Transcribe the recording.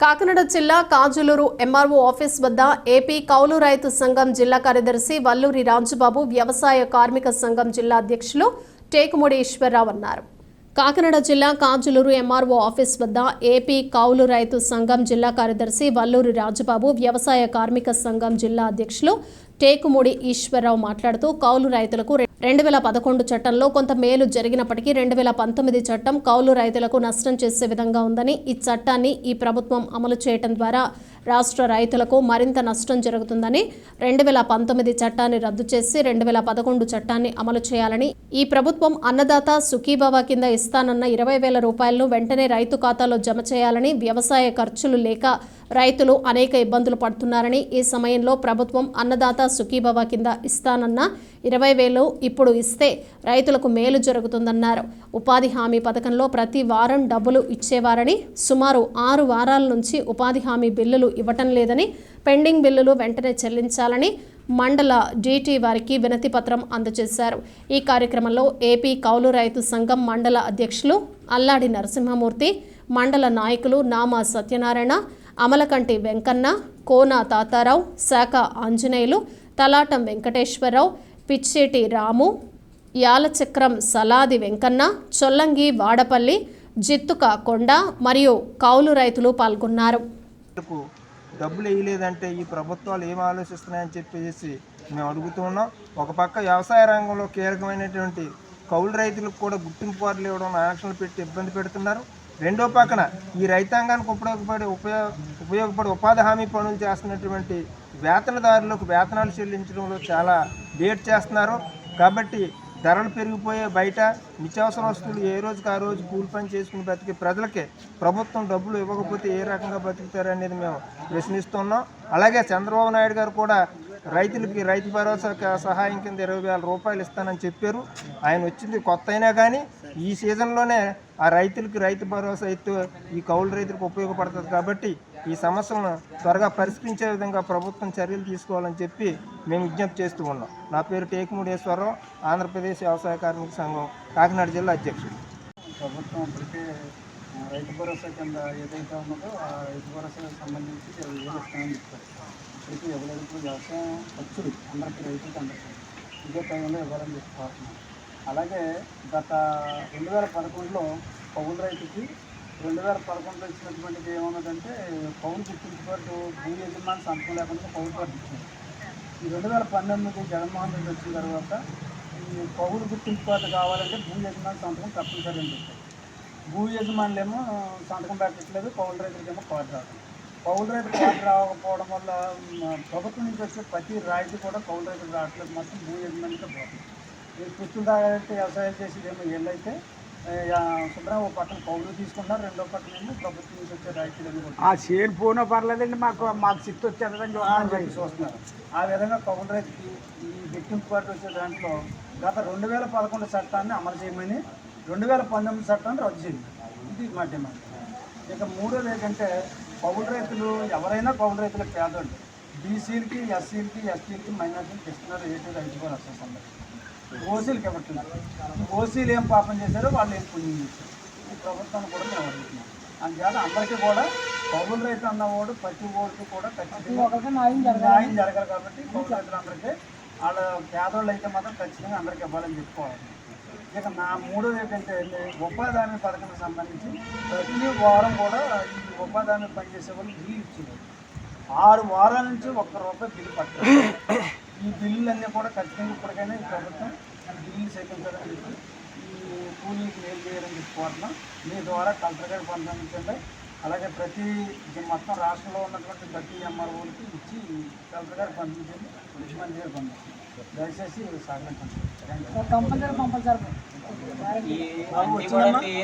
కాకినాడ జిల్లా Kajuluru MRO office వద్ద AP కౌలు రైతు సంఘం జిల్లా కార్యదర్శి వల్లూరి రాజుబాబు వ్యవసాయ కార్మిక సంఘం జిల్లా అధ్యక్షులు టేకుముడి ఈశ్వరరావు అన్నారు. కాకినాడ జిల్లా కాజులూరు ఎంఆర్ఓ ఆఫీస్ వద్ద ఏపీ కౌలు రైతు సంఘం జిల్లా కార్యదర్శి వల్లూరి రాజుబాబు వ్యవసాయ కార్మిక సంఘం జిల్లా అధ్యక్షులు టేకుమూడి ఈశ్వరరావు మాట్లాడుతూ కౌలు రైతులకు రెండు వేల పదకొండు చట్టంలో కొంత మేలు జరిగినప్పటికీ రెండు వేల పంతొమ్మిది చట్టం కౌలు రైతులకు నష్టం చేసే విధంగా ఉందని ఈ చట్టాన్ని ఈ ప్రభుత్వం అమలు చేయటం ద్వారా రాష్ట్ర రైతులకు మరింత నష్టం జరుగుతుందని రెండు వేల పంతొమ్మిది చట్టాన్ని రద్దు చేసి రెండు వేల పదకొండు చట్టాన్ని అమలు చేయాలని ఈ ప్రభుత్వం అన్నదాత సుఖీబావ కింద ఇస్తానన్న ఇరవై వేల రూపాయలను వెంటనే రైతు ఖాతాలో జమ చేయాలని వ్యవసాయ ఖర్చులు లేక రైతులు అనేక ఇబ్బందులు పడుతున్నారని ఈ సమయంలో ప్రభుత్వం అన్నదాత సుఖీభవ కింద ఇస్తానన్న ఇరవై వేలు ఇప్పుడు ఇస్తే రైతులకు మేలు జరుగుతుందన్నారు. ఉపాధి హామీ పథకంలో ప్రతి వారం డబ్బులు ఇచ్చేవారని సుమారు ఆరు వారాల నుంచి ఉపాధి హామీ బిల్లులు ఇవ్వటం లేదని పెండింగ్ బిల్లులు వెంటనే చెల్లించాలని మండల డీటీ వారికి వినతి పత్రం అందజేశారు. ఈ కార్యక్రమంలో ఏపీ కౌలు రైతు సంఘం మండల అధ్యక్షులు అల్లాడి నరసింహమూర్తి మండల నాయకులు నామా సత్యనారాయణ అమలకంటి వెంకన్న కోన తాతారావు శాఖ ఆంజనేయులు తలాటం వెంకటేశ్వరరావు పిచ్చేటి రాము యాలచక్రం సలాది వెంకన్న చొల్లంగి వాడపల్లి జిత్తుక కొండ మరియు కౌలు రైతులు పాల్గొన్నారు. డబ్బులు వేయలేదంటే ఈ ప్రభుత్వాలు ఏం ఆలోచిస్తున్నాయని చెప్పేసి మేము అడుగుతున్నాం ఒక పక్క వ్యవసాయ రంగంలో కీలకమైనటువంటి కౌలు రైతులకు కూడా గుర్తింపు కార్డులు ఇవ్వడం ఆంక్షలు పెట్టి ఇబ్బంది పెడుతున్నారు. రెండో పక్కన ఈ రైతాంగానికి ఉపయోగపడే ఉపయోగ ఉపయోగపడే ఉపాధి హామీ పనులు చేస్తున్నటువంటి వేతనదారులకు వేతనాలు చెల్లించడంలో చాలా లేట్ చేస్తున్నారు. కాబట్టి ధరలు పెరిగిపోయే బయట నిత్యావసర వస్తువులు ఏ రోజుకి ఆ రోజు కూలి పని చేసుకుని బతికే ప్రజలకే ప్రభుత్వం డబ్బులు ఇవ్వకపోతే ఏ రకంగా బతుకుతారనేది మేము ప్రశ్నిస్తున్నాం. అలాగే చంద్రబాబు నాయుడు గారు కూడా రైతులకి రైతు భరోసా సహాయం కింద ఇరవై వేల రూపాయలు ఇస్తానని చెప్పారు. ఆయన వచ్చింది కొత్త అయినా కానీ ఈ సీజన్లోనే ఆ రైతులకి రైతు భరోసా ఎత్తు ఈ కౌలు రైతులకు ఉపయోగపడుతుంది కాబట్టి ఈ సమస్యలను త్వరగా పరిష్కరించే విధంగా ప్రభుత్వం చర్యలు తీసుకోవాలని చెప్పి మేము విజ్ఞప్తి చేస్తూ ఉన్నాం. నా పేరు టేకుముడేశ్వరరావు ఆంధ్రప్రదేశ్ వ్యవసాయ కార్మిక సంఘం కాకినాడ జిల్లా అధ్యక్షుడు. ప్రభుత్వం ఇప్పటికే రైతు భరోసా కింద ఏదైతే ఉన్నదో ఆ రైతు భరోసాకు సంబంధించి ఇస్తామని చెప్తారు ఇప్పటికీ ఎవరైతే వ్యవసాయం ఖర్చులు అందరికీ రైతులకు అందరికీ ఇదే టైంలో ఇవ్వాలని చెప్పి అలాగే గత రెండు వేల పదకొండులో కౌలు రైతుకి రెండు వేల పదకొండులో ఇచ్చినటువంటిది ఏమన్నదంటే కౌలు గుర్తింపుకోటు భూ యజమాని సంతకం లేకుండా పౌరు కార్డు ఇచ్చింది ఈ రెండు వేల పంతొమ్మిది జగన్మోహన్ రెడ్డి వచ్చిన తర్వాత ఈ పౌరు గుర్తింపు కార్డు కావాలంటే భూ యజమాని సంతకం తప్పనిసరి అని చెప్పారు. భూ యజమానులేమో సంతకం పెట్టట్లేదు కౌలు రైతులకేమో కార్డు రావట్లేదు. కౌలు రైతు కార్డు రాకపోవడం వల్ల ప్రభుత్వం నుంచి వచ్చే ప్రతి రాయితీ కూడా కౌలు రైతులు రావట్లేదు మొత్తం భూ యజమానికే పోతుంది. ఈ పుచ్చులు తాగైతే వ్యవసాయం చేసేదేమో ఏళ్ళైతే శుభ్రం ఒక పక్కన కౌలు తీసుకుంటున్నారు రెండో పక్కన ఏమో ప్రభుత్వం నుంచి వచ్చే రాయితీలు ఆ షేర్ పోనో పర్లేదండి మాకు మాకు సిట్ వచ్చేదని చూస్తున్నారు. ఆ విధంగా కౌలు రైతుకి ఈ కార్డు వచ్చే దాంట్లో గత రెండు వేల పదకొండు చట్టాన్ని అమలు చేయమని రెండు వేల పంతొమ్మిది చట్టాన్ని రద్దు చేయండి ఇది మా డిమాండ్. ఇక మూడోది ఏంటంటే కౌలు రైతులు ఎవరైనా కౌలు రైతులు పేదోళ్ళు బీసీలకి ఎస్సీలకి ఎస్టీలకి మైనార్టీలకి ఇస్తున్నారు ఏంటి రైతు కూడా వస్తుంది ఓసీలకి ఇవ్వట్లేదు ఓసీలు ఏం పాపం చేశారో వాళ్ళు ఏం పుణ్యం చేశారు? ఈ ప్రభుత్వాన్ని కూడా మేము అడుగుతున్నాం అందుచేత అందరికీ కూడా కౌలు రైతు అన్నవాడు ప్రతి ఓడికి కూడా ఖచ్చితంగా న్యాయం జరగాలి. కాబట్టి కౌలు రైతులందరికీ వాళ్ళ పేదోళ్ళు అయితే మాత్రం ఖచ్చితంగా అందరికీ ఇవ్వాలని చెప్పుకోవాలి. ఇక నా మూడోది ఏంటంటే ఉపాధి పథకం పథకానికి సంబంధించి ప్రతి వారం కూడా ఈ ఉపాధి పనిచేసే వాళ్ళు బిల్లు ఇచ్చేవారు ఆరు వారాల నుంచి ఒక్క రూపాయి బిల్లు పట్టారు ఈ బిల్లులన్నీ కూడా ఖచ్చితంగా ఇప్పటికైనా ఈ ప్రభుత్వం బిల్లు సేకరించాలని చెప్పి ఈ కూలీకి మేలు చేయాలని చెప్పి మీ ద్వారా కలెక్టర్ గారు పంపించండి. అలాగే ప్రతి ఇది మొత్తం రాష్ట్రంలో ఉన్నటువంటి ప్రతి ఎంఆర్ఓలకి ఇచ్చి కలెక్టర్ గారు పంపించండి. ముఖ్యమంత్రి గారు పంపించండి. దయచేసి సహకరించండి. Compulsory compulsory.